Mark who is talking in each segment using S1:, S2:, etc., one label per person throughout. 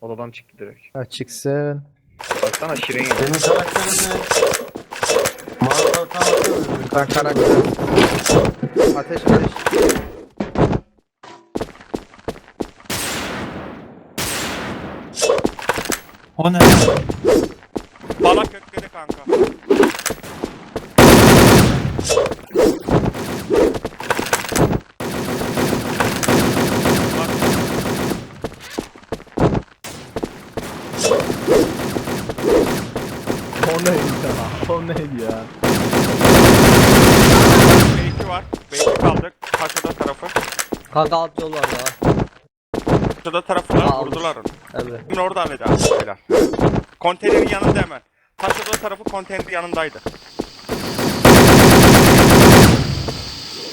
S1: Odadan çıktı direkt.
S2: Açıksın.
S1: Baksana şirin ya.
S3: Benim karakterim ne? Kalkan atıyor.
S2: Ben karakter. Ateş ateş.
S4: O ne?
S5: Bala kökledi kanka. Bak,
S6: O neydi ya? O neydi ya?
S5: B2 var. B2 kaldı. Taşoda tarafı.
S7: Kanka alt yol var daha.
S5: Taşoda tarafına
S7: Aa,
S5: vurdular onu.
S7: Evet.
S5: Şimdi orada halledin. Helal. Konteynerin yanında hemen. Taşoda tarafı konteynerin yanındaydı.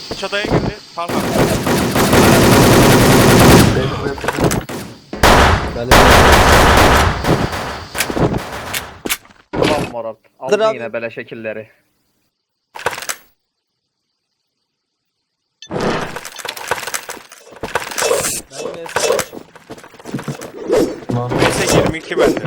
S5: Taşoda'ya girdi.
S7: Ben de
S1: Ulan Murat.
S7: Dur
S1: Aldın
S7: abi.
S1: yine böyle şekilleri.
S5: PS 22 bende.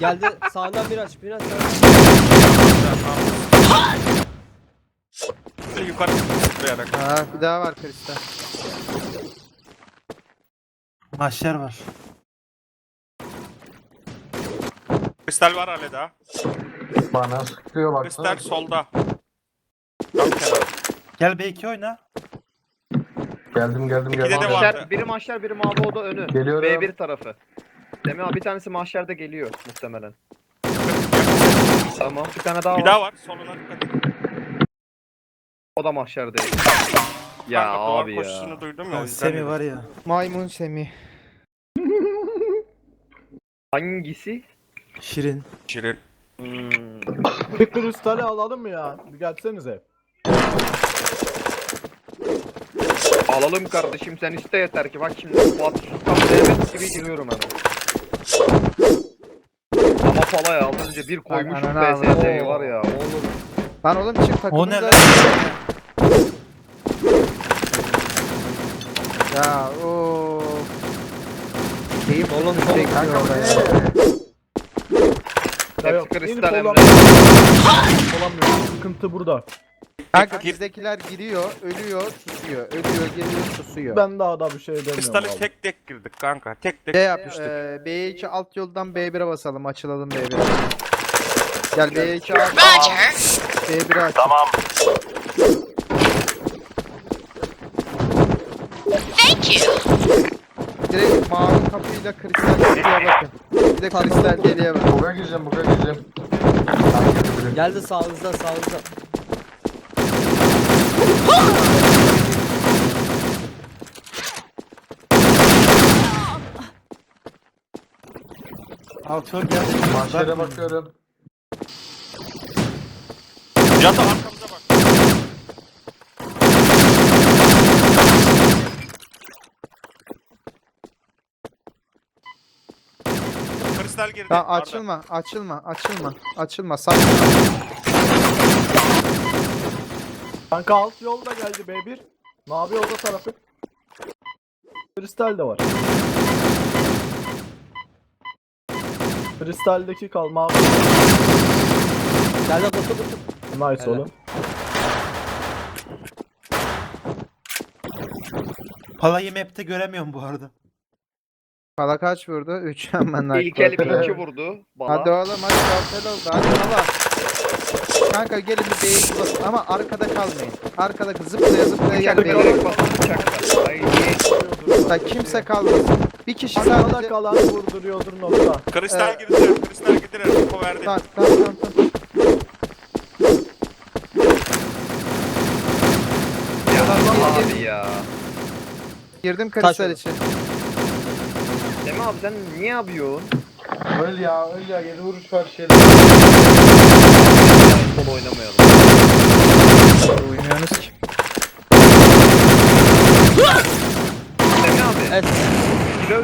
S7: Geldi sağından bir aç bir aç.
S5: Yukarı zıplayarak.
S2: Aa bir daha var kristal.
S4: Mahşer var.
S5: Kristal var hala daha.
S3: Bana sıkıyor baksana.
S5: Kristal solda. Tam kenarda.
S4: Gel B2 oyna.
S3: Geldim geldim
S5: İkide
S3: geldim.
S5: de var.
S1: Mahşer, biri mahşer biri mavi oda önü.
S3: Geliyorum.
S1: B1 tarafı. Semih abi bir tanesi mahşerde geliyor muhtemelen. Tamam bir tane daha
S5: Bir
S1: var.
S5: daha var. Soluna dikkat et.
S1: O da mahşerde. Ya
S5: Kanka, duvar
S1: abi ya.
S5: koşusunu duydum ya. o
S4: Ya
S5: yüzden
S4: Semi
S5: dedim.
S4: var ya.
S2: Maymun Semih.
S1: Hangisi?
S4: Şirin.
S5: Şirin.
S1: Hmm.
S6: Bir kristali alalım mı ya? Bir gelsenize.
S1: Alalım kardeşim sen iste yeter ki bak şimdi Fuat Sultan Devlet gibi giriyorum hemen. Ama Pala'ya az önce bir koymuşum
S2: ananı
S1: var ya.
S7: Oğlum.
S2: Lan oğlum çık
S4: O
S2: takımın
S4: ne
S2: da-
S4: lan?
S2: Ya o. Keyif
S7: Oğlum,
S2: çekiyor
S3: Kanka bu
S2: orada ya.
S3: ne?
S6: Ya
S1: Hepsi
S6: yok,
S1: kristal
S6: inip
S1: Emre.
S6: olam- Olamıyorum. Sıkıntı burada.
S2: Kanka
S5: Gir-
S2: bizdekiler giriyor, ölüyor, susuyor. Ölüyor, geliyor, susuyor.
S6: Ben daha da bir şey demiyorum.
S5: Kristali
S6: vallahi.
S5: tek tek girdik kanka. Tek tek.
S2: Şey yapmıştık. Ee, B2 alt yoldan B1'e basalım. Açılalım B1'e. Gel B2 alt. B1'e aç. Tamam. Direkt mavi kapıyla kristal deliğe bakın. De kristal deliğe bakın.
S3: Buga gireceğim buga gireceğim.
S7: Geldi sağınızda sağınızda.
S4: Alt yol geldi.
S3: Mahşere bakıyorum.
S5: Kristal girdi.
S2: Tamam
S5: Arda.
S2: açılma, açılma, açılma, açılma. Sakın.
S6: Kanka alt yolda geldi B1. Mavi oda tarafı. Kristal de var. Kristaldeki kal mavi.
S7: Geldi kutu kutu.
S6: Nice
S7: Helal.
S6: oğlum.
S4: Palayı map'te göremiyorum bu arada.
S2: Kala kaç vurdu? 3 hemen
S1: İlk el
S2: nakli.
S1: iki vurdu bana.
S2: Hadi oğlum hadi kartel oldu hadi baba. Kanka gelin bir B2 basın ama arkada kalmayın. Arkada zıplaya zıplaya gel
S1: Bıçak
S2: B2.
S1: vererek basın bıçakla. Ay niye?
S2: Bak kimse kalmasın. Bir kişi
S6: Arkada
S2: sadece...
S6: kalan vurduruyordur nokta.
S5: Kristal
S2: Ee,
S5: girdi. Kristal girdi. Info verdi.
S2: Tamam tamam tamam. tamam.
S1: Ya abi ya.
S2: Girdim kristal
S7: Taş
S2: için.
S1: Semih abi sen niye yapıyorsun?
S3: Öl ya öl ya. Yedi vuruş var şeyde.
S1: Sol oynamayalım.
S2: Uyumuyorsunuz ki.
S1: Semih abi.
S7: Evet.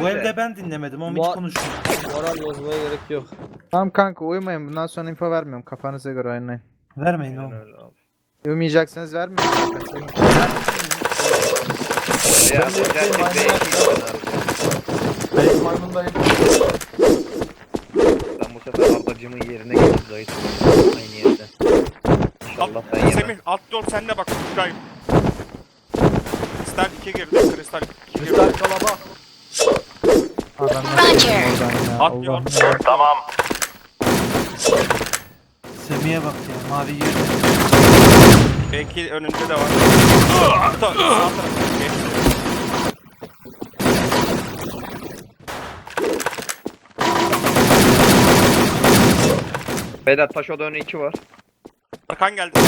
S4: Bu evde ben dinlemedim ama hiç
S7: Muha-
S4: konuşmuyor.
S7: Moral bozmaya gerek yok.
S2: Tamam kanka uyumayın. Bundan sonra info vermiyorum. Kafanıza göre oynayın.
S4: Vermeyin oğlum.
S2: Uyumayacaksanız vermeyin.
S3: Ben de yapayım,
S1: B2
S3: aynen.
S1: abi.
S3: Beyz maymundayım.
S1: Ben bu sefer Ardacımın yerine geçip zayıf Aynı yerde. İnşallah ben yemem.
S5: Semih alt yol sende bak Şurayım. Kristal 2 girdi. Kristal 2 girdi.
S6: Kristal kalaba.
S2: Adam nasıl oradan ya?
S5: At yol.
S2: Allah'ım.
S4: Semih'e bak ya mavi yeri.
S5: Belki önünde de var. Sağ tarafı
S1: Beyler taş oda önü 2 var.
S5: Arkan geldi.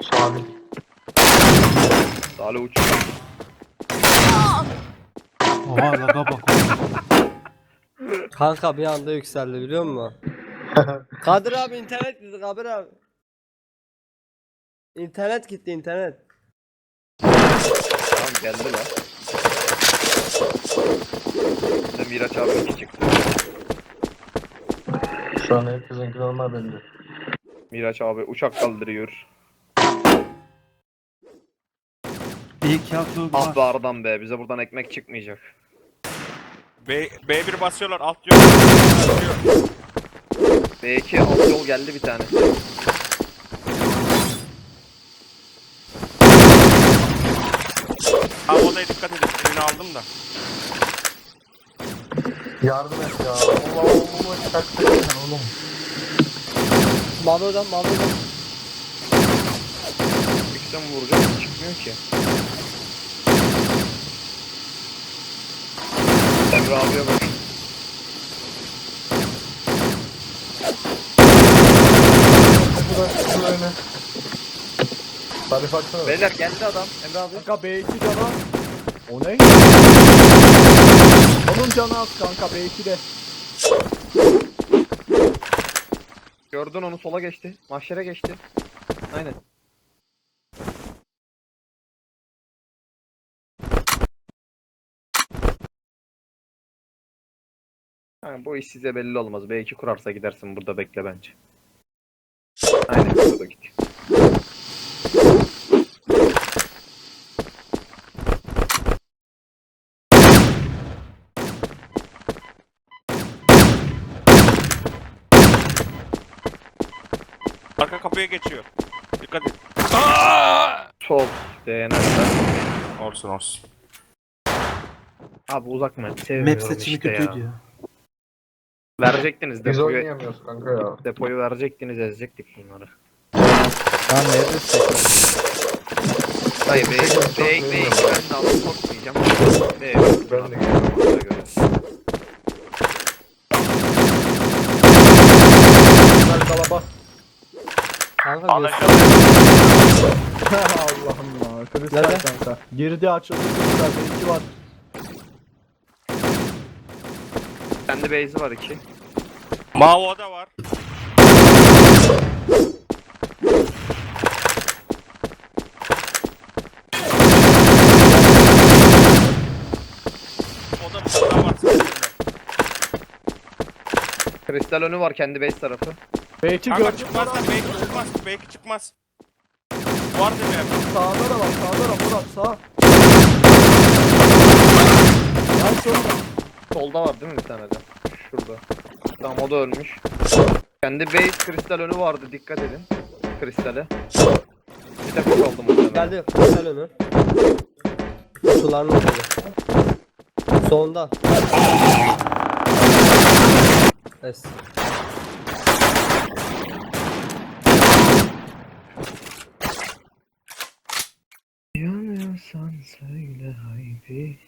S3: Sabit.
S1: Sağlı uçuyor.
S4: Oha laga bak.
S7: Kanka bir anda yükseldi biliyor musun? Kadir abi internet gitti Kadir abi. İnternet gitti internet.
S1: Tamam geldi lan. Bir de Miraç abi 2 çıktı.
S3: Şu an herkesinki normal bende.
S1: Miraç abi uçak kaldırıyor.
S4: İki alt yol
S1: Ah be. Ardam be bize buradan ekmek çıkmayacak.
S5: B, B1 basıyorlar alt yol. Basıyor.
S1: B2 alt yol geldi bir tane.
S5: Ha odaya dikkat edin. Birini aldım da.
S3: Yardım et ya. Allah Allah çaktırın oğlum.
S7: Mavi hocam mavi hocam.
S1: Yüksem vuracak çıkmıyor ki. Emre abiye bak.
S3: Şurada şurada öne. Tarif atsana.
S1: Beyler geldi adam. Emre abi.
S6: Kanka B2 canı. O ne? Onun canı az kanka B2'de.
S1: Gördün onu sola geçti. Mahşere geçti. Aynen. Ha, bu iş size belli olmaz. B2 kurarsa gidersin burada bekle bence. Aynen burada git.
S5: Arka kapıya geçiyor. Dikkat et.
S1: Sol. DNR'den.
S5: Olsun olsun.
S1: Abi uzak mı? Sevmiyorum
S4: Map seçimi
S1: işte
S4: kötüydü
S1: ya.
S4: ya.
S1: Verecektiniz
S3: Biz
S1: depoyu.
S3: oynayamıyoruz kanka ya.
S1: Depoyu verecektiniz ezecektik bunları.
S2: Tamam verirsek.
S1: Hayır B, B, B,
S3: memnunum.
S1: ben de alıp sokmayacağım. B,
S3: Ben de
S1: Ona göre.
S6: Kristal kalaba.
S7: Kanka bir
S6: Allah'ım ya. Kristal
S7: Nerede?
S6: kanka. Girdi açıldı kristal B2 var.
S1: Kendi base'i var iki.
S5: Mavi oda var. Oda bir tane daha var.
S1: Kristal önü var kendi base tarafı.
S6: B2
S5: Kanka
S6: gördüm.
S5: çıkmaz da belki çıkmaz. Belki çıkmaz. Var mi?
S6: Sağda da var. Sağda da Murat sağ. Ay sonra.
S1: Solda var değil mi bir tane de? Şurada. Tamam o da ölmüş. Kendi base kristal önü vardı dikkat edin. Kristale. Bir tek o kaldı muhtemelen.
S7: geldi. Kristal önü. Kutuların orada. Solunda. Es.
S1: Yanıyorsan söyle
S7: yine